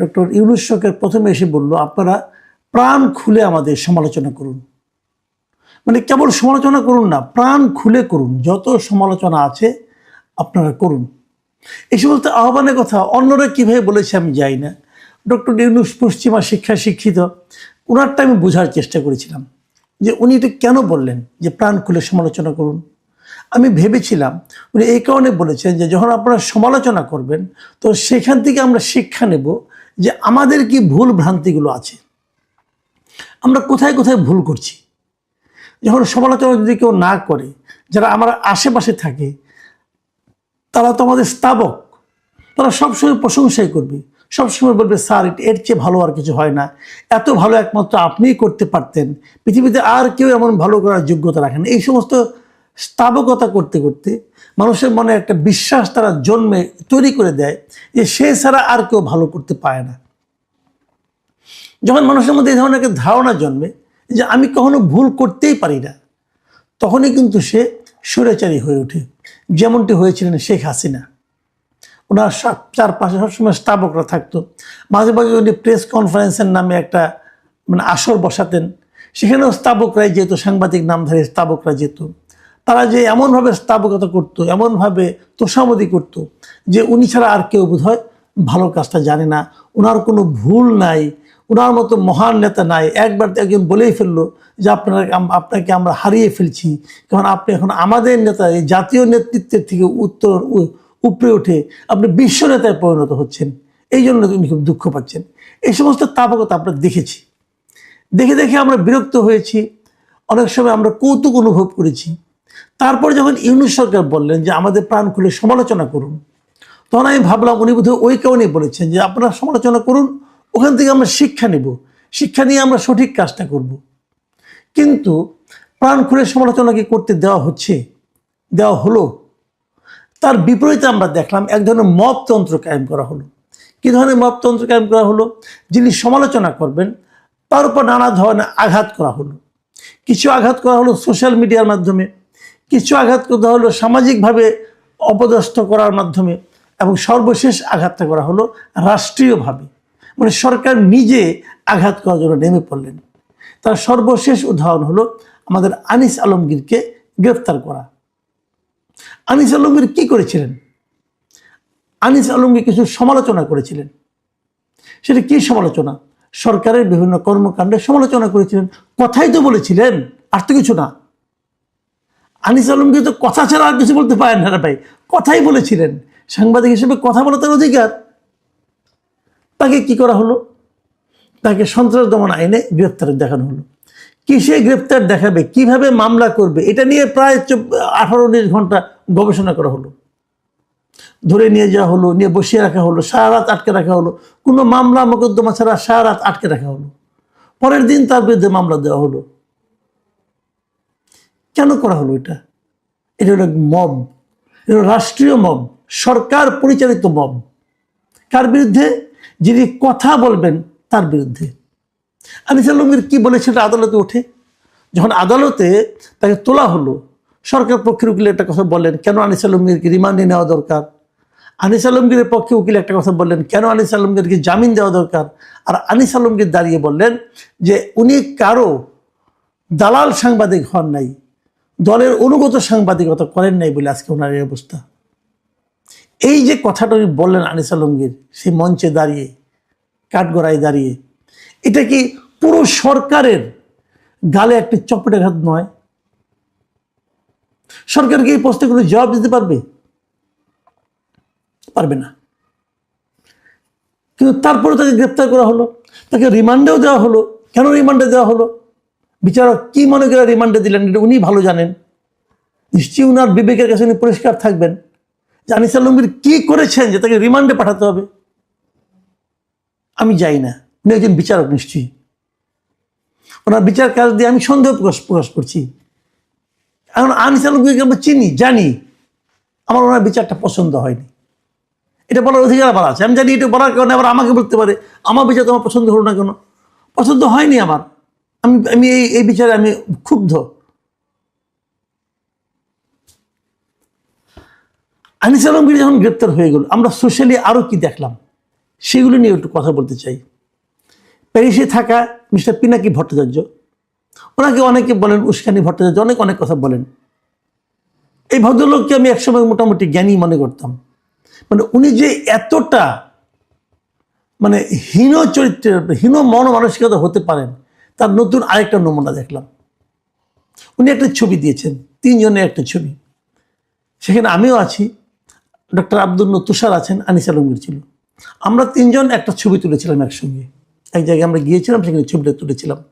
Doctor Yunus সরকার প্রথমে এসে বলল, আপনারা প্রাণ খুলে আমাদের সমালোচনা করুন। মানে কেবল সমালোচনা করুন না, প্রাণ খুলে করুন, যত সমালোচনা আছে আপনারা করুন। এই সমস্ত আহ্বানের কথা অন্যরা কীভাবে বলেছে আমি যাই না। ডক্টর ইউনুস পশ্চিমা শিক্ষা শিক্ষিত ওনারটা আমি বোঝার চেষ্টা করেছিলাম যে উনি এটা কেন বললেন যে প্রাণ খুলে সমালোচনা করুন। আমি ভেবেছিলাম উনি এই কারণে বলেছেন যে যখন আপনারা সমালোচনা করবেন, তো সেখান থেকে আমরা শিক্ষা নেব যে আমাদের কি ভুল ভ্রান্তিগুলো আছে? আমরা কোথায় কোথায় ভুল করছি? যখন সমালোচনা যদি কেউ না করে, যারা আমার আশেপাশে থাকে, তারা তো আমাদের স্থাবক তারা সবসময় প্রশংসাই করবে। সবসময় বলবে, স্যার, এর চেয়ে ভালো আর কিছু হয় না। এত ভালো একমাত্র আপনিই করতে পারতেন। পৃথিবীতে আর কেউ এমন ভালো করার যোগ্যতা রাখেন এই সমস্ত স্থাবকতা করতে করতে মানুষের মনে একটা বিশ্বাস তারা জন্মে তৈরি করে দেয় যে সে ছাড়া আর কেউ ভালো করতে পারে না। যখন মানুষের মধ্যে এই ধরনের একটা ধারণা জন্মে যে আমি কখনো ভুল করতেই পারি না, তখনই কিন্তু সে সুরেচারী হয়ে ওঠে। যেমনটি হয়েছিলেন শেখ হাসিনা। ওনার চারপাশে সবসময় স্টাবকরা থাকতো। মাঝে মাঝে উনি প্রেস কনফারেন্সের নামে একটা মানে আসর বসাতেন। সেখানেও স্তাবকরাই যেত, সাংবাদিক নামধারী স্তাবকরা যেত। তারা যে এমনভাবে স্তাবকতা করতো, এমনভাবে তোষামদি করতো, যে উনি ছাড়া আর কেউ বোধ হয় ভালো কাজটা জানে না। ওনার কোনো ভুল নাই ওনার মতো মহান নেতা নাই। একবার একজন বলেই ফেলল যে আপনারা, আপনাকে আমরা হারিয়ে ফেলছি। কারণ আপনি এখন আমাদের নেতা, এই জাতীয় নেতৃত্বের থেকে উত্তর উপরে উঠে আপনি বিশ্ব নেতায় পরিণত হচ্ছেন। এই জন্য তিনি খুব দুঃখ পাচ্ছেন। এই সমস্ত তাপকতা আমরা দেখেছি। দেখে দেখে আমরা বিরক্ত হয়েছি। অনেক সময় আমরা কৌতুক অনুভব করেছি। তারপর যখন ইউনুস সরকার বললেন যে আমাদের প্রাণ খুলে সমালোচনা করুন, তখন আমি ভাবলাম উনি বোধহয় ওই কারণে বলেছেন যে আপনারা সমালোচনা করুন, ওখান থেকে আমরা শিক্ষা নেব। শিক্ষা নিয়ে আমরা সঠিক কাজটা করব। কিন্তু প্রাণ খুলে সমালোচনা কি করতে দেওয়া হচ্ছে? দেওয়া হলো। তার বিপরীতে আমরা দেখলাম এক ধরনের মপতন্ত্র কায়েম করা হলো। কী ধরনের মপতন্ত্র কায়েম করা হলো? যিনি সমালোচনা করবেন, তার উপর নানা ধরনের আঘাত করা হলো। কিছু আঘাত করা হলো সোশ্যাল মিডিয়ার মাধ্যমে। কিছু আঘাত করা হলো, সামাজিকভাবে অপদস্থ করার মাধ্যমে এবং সর্বশেষ আঘাতটা করা হলো রাষ্ট্রীয়ভাবে। মানে সরকার নিজে আঘাত করার জন্য নেমে পড়লেন। তার সর্বশেষ উদাহরণ হলো আমাদের আনিস আলমগীরকে গ্রেফতার করা। আনিস আলমগীর কি করেছিলেন? আনিস আলমগীর কিছু সমালোচনা করেছিলেন। সেটা কি সমালোচনা? সরকারের বিভিন্ন কর্মকাণ্ডে সমালোচনা করেছিলেন। কথাই তো বলেছিলেন, আর তো কিছু না। আনিস আলমগীর তো কথা ছাড়া আর কিছু বলতে পারেন না ভাই। কথাই বলেছিলেন। সাংবাদিক হিসেবে কথা বলা তার অধিকার। তাকে কি করা হলো? তাকে সন্ত্রাস দমন আইনে গ্রেপ্তার দেখানো হলো। কিসে গ্রেপ্তার দেখাবে? কীভাবে মামলা করবে? এটা নিয়ে প্রায় আঠারো উনিশ ঘণ্টা গবেষণা করা হলো। ধরে নিয়ে যাওয়া হলো, নিয়ে বসিয়ে রাখা হলো, সারা রাত আটকে রাখা হলো। কোনো মামলা, মোকদ্দমা ছাড়া সারা রাত আটকে রাখা হলো। পরের দিন তার বিরুদ্ধে মামলা দেওয়া হলো। কেন করা হলো এটা? এটা হলো মব। এটা রাষ্ট্রীয় মব, সরকার পরিচালিত মব। কার বিরুদ্ধে? যিনি কথা বলবেন তার বিরুদ্ধে। আনিস আলমগীর কি সেটা আদালতে ওঠে? যখন আদালতে তাকে তোলা হলো, সরকার পক্ষের উকিল একটা কথা বললেন, কেন আনিস আলমগীরকে রিমান্ডে নেওয়া দরকার? আনিস আলমগীরের পক্ষে উকিল একটা কথা বললেন, কেন আনিস আলমগীরকে জামিন দেওয়া দরকার? আর আনিস আলমগীর দাঁড়িয়ে বললেন যে, উনি কারও দালাল সাংবাদিক হন নাই। দলের অনুগত সাংবাদিকতা করেন নাই বলে আজকে ওনার এই অবস্থা। এই যে কথাটা উনি বললেন আনিস আলমগীর, সেই মঞ্চে দাঁড়িয়ে, কাঠগড়ায় দাঁড়িয়ে, এটা কি পুরো সরকারের গালে একটি চপেটাঘাত নয়? সরকার কি এই প্রশ্নে কোনো জবাব দিতে পারবে? পারবে না। কিন্তু তারপরে তাকে গ্রেপ্তার করা হলো, তাকে রিমান্ডেও দেওয়া হলো। কেন রিমান্ডে দেওয়া হলো? বিচারক কি মনে করে রিমান্ডে দিলেন এটা উনি ভালো জানেন। নিশ্চয়ই উনার বিবেকের কাছে উনি পরিষ্কার থাকবেন। যে আনিস আলমগীর কি করেছেন যে তাকে রিমান্ডে পাঠাতে হবে? আমি যাই না। উনি একজন বিচারক নিশ্চয়ই। ওনার বিচার কাজ দিয়ে আমি সন্দেহ প্রকাশ প্রকাশ করছি। এখন আনিস আলমগীরকে আমরা চিনি, জানি। আমার ওনার বিচারটা পছন্দ হয়নি। এটা বলার অধিকার আমার আছে। আমি জানি এটা বলার কারণে আবার আমাকে বলতে পারে, আমার বিচার তোমার পছন্দ হলো না কেন? পছন্দ হয়নি আমার। আমি আমি এই এই বিচারে আমি ক্ষুব্ধ। আনিস আলমগীর যখন গ্রেপ্তার হয়ে গেল, আমরা সোশ্যালি আরও কি দেখলাম? সেগুলো নিয়ে একটু কথা বলতে চাই। প্যারিসে থাকা মিস্টার পিনাকি ভট্টাচার্য, ওনাকে অনেকে বলেন উস্কানি ভট্টাচার্য, অনেক অনেক কথা বলেন। এই ভদ্রলোককে আমি একসময় মোটামুটি জ্ঞানী মনে করতাম। মানে উনি যে এতটা মানে হীন চরিত্রের, হীন মন মানসিকতা হতে পারেন তার নতুন আরেকটা নমুনা দেখলাম। উনি একটা ছবি দিয়েছেন, তিনজনের একটা ছবি। সেখানে আমিও আছি, ডক্টর আব্দুল তুষার আছেন, আনিস আলমগীর ছিল। আমরা তিনজন একটা ছবি তুলেছিলাম একসঙ্গে। এক জায়গায় আমরা গিয়েছিলাম, সেখানে ছবিটা তুলেছিলাম।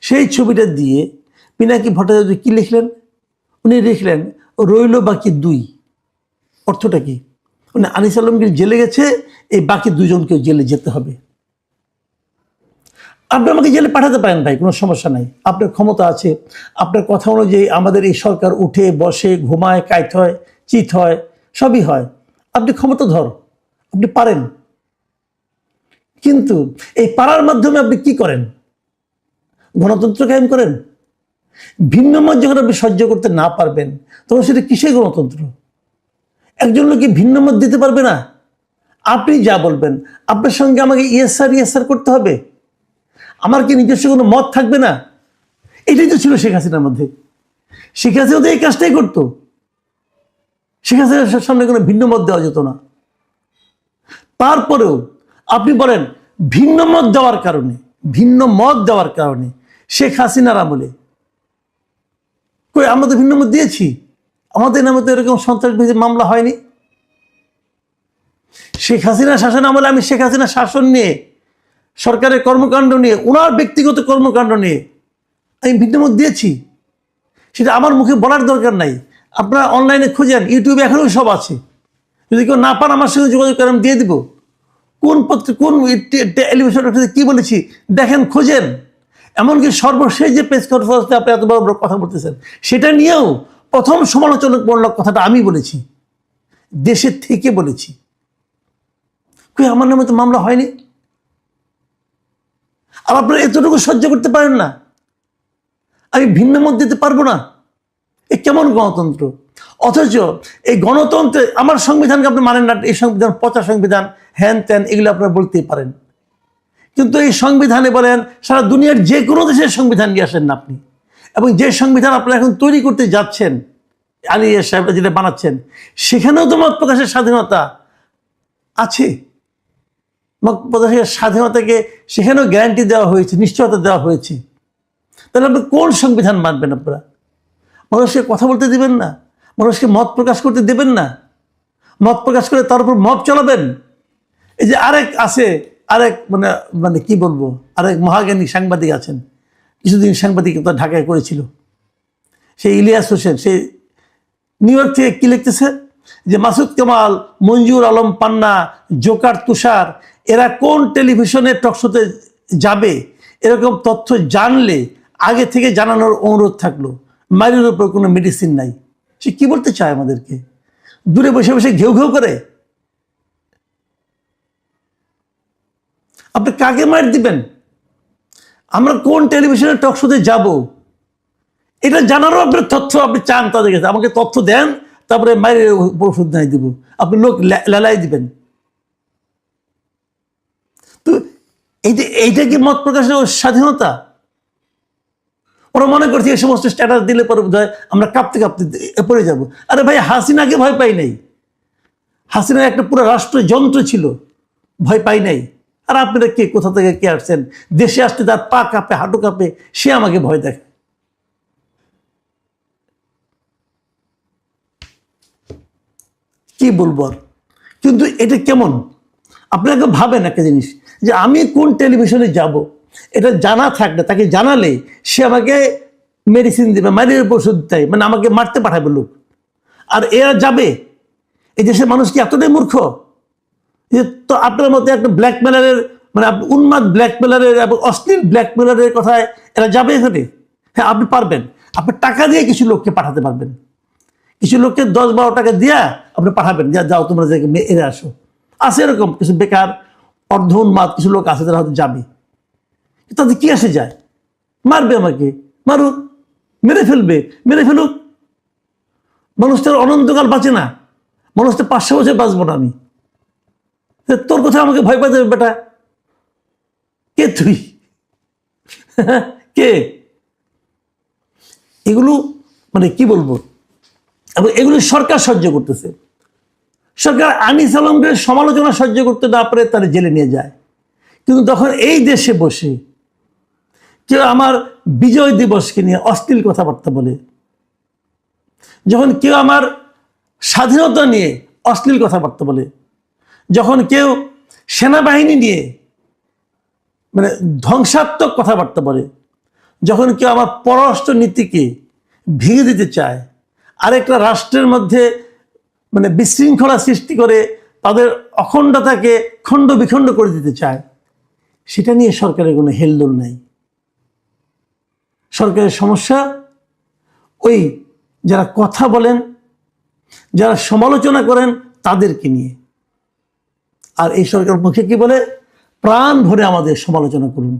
সেই ছবিটা দিয়ে পিনাকি ভট্টাচার্য কী লিখলেন? উনি লিখলেন, রইল বাকি দুই। অর্থটা কি? উনি আনিস আলমগীর জেলে গেছে, এই বাকি দুজনকেও জেলে যেতে হবে। আপনি আমাকে জেলে পাঠাতে পারেন ভাই, কোনো সমস্যা নাই। আপনার ক্ষমতা আছে। আপনার কথা অনুযায়ী আমাদের এই সরকার উঠে, বসে, ঘুমায় কাইত হয়, চিত হয়, সবই হয়। আপনি ক্ষমতা ধর আপনি পারেন। কিন্তু এই পারার মাধ্যমে আপনি কি করেন? গণতন্ত্র কায়েম করেন? ভিন্ন মত যখন আপনি সহ্য করতে না পারবেন, তখন সেটা কিসের গণতন্ত্র? একজন লোককে ভিন্ন মত দিতে পারবে না? আপনি যা বলবেন, আপনার সঙ্গে আমাকে ইয়েসার ইয়েসার করতে হবে? আমার কি নিজস্ব কোনো মত থাকবে না? এটাই তো ছিল শেখ হাসিনার মধ্যে। শেখ হাসিনা তো এই কাজটাই করতো। শেখ হাসিনার সামনে কোনো ভিন্ন মত দেওয়া যেত না। তারপরেও আপনি বলেন, ভিন্ন মত দেওয়ার কারণে, ভিন্ন মত দেওয়ার কারণে শেখ হাসিনার আমলে কই আমরা তো ভিন্ন মত দিয়েছি? আমাদের নামে তো এরকম সন্ত্রাসবাদী মামলা হয়নি। শেখ হাসিনা শাসন আমলে আমি শেখ হাসিনা শাসন নিয়ে সরকারের কর্মকাণ্ড নিয়ে ওনার ব্যক্তিগত কর্মকাণ্ড নিয়ে আমি ভিন্নমত দিয়েছি। সেটা আমার মুখে বলার দরকার নাই। আপনারা অনলাইনে খুঁজেন ইউটিউবে এখনও সব আছে। যদি কেউ না পান আমার সঙ্গে যোগাযোগ করেন আমি দিয়ে দিব। কোন পত্র, কোন টেলিভিশন কি বলেছি, দেখেন, খোঁজেন। এমনকি সর্বশেষ যে প্রেস কনফারেন্সে আপনি এত বড় বড় কথা বলতেছেন, সেটা নিয়েও প্রথম সমালোচনামূলক কথাটা আমি বলেছি। দেশের থেকে বলেছি। কই, আমার নামে তো মামলা হয়নি? আর আপনারা এতটুকু সহ্য করতে পারেন না। আমি ভিন্ন মত দিতে পারব না। এ কেমন গণতন্ত্র? অথচ এই গণতন্ত্রে আমার সংবিধানকে আপনি মানেন না, এই সংবিধান পচা সংবিধান, হ্যান ত্যান, এগুলো আপনারা বলতেই পারেন। কিন্তু এই সংবিধানে বলেন, সারা দুনিয়ার যে কোনো দেশের সংবিধান নিয়ে আসেন না আপনি। এবং যে সংবিধান আপনারা এখন তৈরি করতে যাচ্ছেন আলী সাহেবরা যেটা বানাচ্ছেন, সেখানেও তো মত প্রকাশের স্বাধীনতা আছে। প্রকাশের স্বাধীনতাকে সেখানেও গ্যারান্টি দেওয়া হয়েছে, নিশ্চয়তা দেওয়া হয়েছে। তাহলে আপনি কোন সংবিধান মানবেন আপনারা? মানুষকে কথা বলতে দিবেন না? মানুষকে মত প্রকাশ করতে দেবেন না? মত প্রকাশ করে তার উপর মত চলাবেন? এই যে আরেক আছে, আরেক মানে মানে কি বলব? আরেক মহাজ্ঞানী সাংবাদিক আছেন। কিছুদিন সাংবাদিকতা ঢাকায় করেছিল। সেই ইলিয়াস হোসেন সেই নিউ ইয়র্ক থেকে কি লিখতেছে? যে মাসুদ কামাল, মঞ্জুর আলম পান্না, জোকার তুষার এরা কোন টেলিভিশনের টকশোতে যাবে, এরকম তথ্য জানলে আগে থেকে জানানোর অনুরোধ থাকল। মায়ের উপর কোনো মেডিসিন নাই। সে কি বলতে চায় আমাদেরকে? দূরে বসে বসে ঘেউ ঘেউ করে। আপনি কাকে মার দিবেন? আমরা কোন টেলিভিশনের টক শোতে যাব? এটা জানারও আপনার তথ্য আপনি চান তাদের কাছে। আমাকে তথ্য দেন, তারপরে মায়ের ওষুধ নাই দিব। আপনি লোক লেলাই দিবেন তো এই যে, এইটা কি মত প্রকাশের স্বাধীনতা? ওরা মনে করছে এই সমস্ত স্ট্যাটাস দিলে পরে বোধ আমরা কাঁপতে কাঁপতে পড়ে যাব। আরে ভাই, হাসিনাকে ভয় পাই নাই। হাসিনার একটা পুরো রাষ্ট্রযন্ত্র ছিল, ভয় পাই নাই। আর আপনারা কে, কোথা থেকে কে আসছেন? দেশে আসতে তার পা কাঁপে, হাঁটু কাঁপে, সে আমাকে ভয় দেখে কি বলব আর? কিন্তু এটা কেমন? আপনাকে ভাবেন একটা জিনিস যে আমি কোন টেলিভিশনে যাব? এটা জানা থাকলে, তাকে জানালে সে আমাকে মেডিসিন দেবে মারির ওষুধ দেয় মানে আমাকে মারতে পাঠাবে লোক। আর এরা যাবে। এই দেশের মানুষ কি এতটাই মূর্খ? যে তো আপনার মতো একটা ব্ল্যাকমেলারের মানে উন্মাদ ব্ল্যাকমেলারের এবং অশ্লীল ব্ল্যাকমেলারের কথায় এরা যাবে এখানে? হ্যাঁ আপনি পারবেন। আপনি টাকা দিয়ে কিছু লোককে পাঠাতে পারবেন। কিছু লোককে দশ বারো টাকা দিয়া আপনি পাঠাবেন। যা যাও তোমরা এরে আসো। আছে এরকম কিছু বেকার অর্ধ উন্মাদ কিছু লোক আছে যারা হয়তো যাবে। তাদের কি আসে যায়? মারবে আমাকে, মারুক, মেরে ফেলবে, মেরে ফেলুক। মানুষটার অনন্তকাল বাঁচে না। মানুষটা পাঁচশো বছর বাঁচবো না আমি। তোর কথা আমাকে ভয় পাতে বেটা। কে তুই? কে? এগুলো মানে কি বলব? এবং এগুলো সরকার সহ্য করতেছে। সরকার আনিস আলমকে সমালোচনা সহ্য করতে না পারে তারা জেলে নিয়ে যায়। কিন্তু তখন এই দেশে বসে কেউ আমার বিজয় দিবসকে নিয়ে অশ্লীল কথাবার্তা বলে, যখন কেউ আমার স্বাধীনতা নিয়ে অশ্লীল কথাবার্তা বলে, যখন কেউ সেনাবাহিনী নিয়ে মানে ধ্বংসাত্মক কথাবার্তা বলে, যখন কেউ আমার পররাষ্ট্র নীতিকে ভেঙে দিতে চায়, আরেকটা রাষ্ট্রের মধ্যে মানে বিশৃঙ্খলা সৃষ্টি করে তাদের অখণ্ডতাকে খণ্ড বিখণ্ড করে দিতে চায়, সেটা নিয়ে সরকারের কোনো হেলদোল নেই। সরকারের সমস্যা ওই যারা কথা বলেন, যারা সমালোচনা করেন তাদেরকে নিয়ে। আর এই সরকার মুখে কি বলে? প্রাণ ভরে আমাদের সমালোচনা করুন।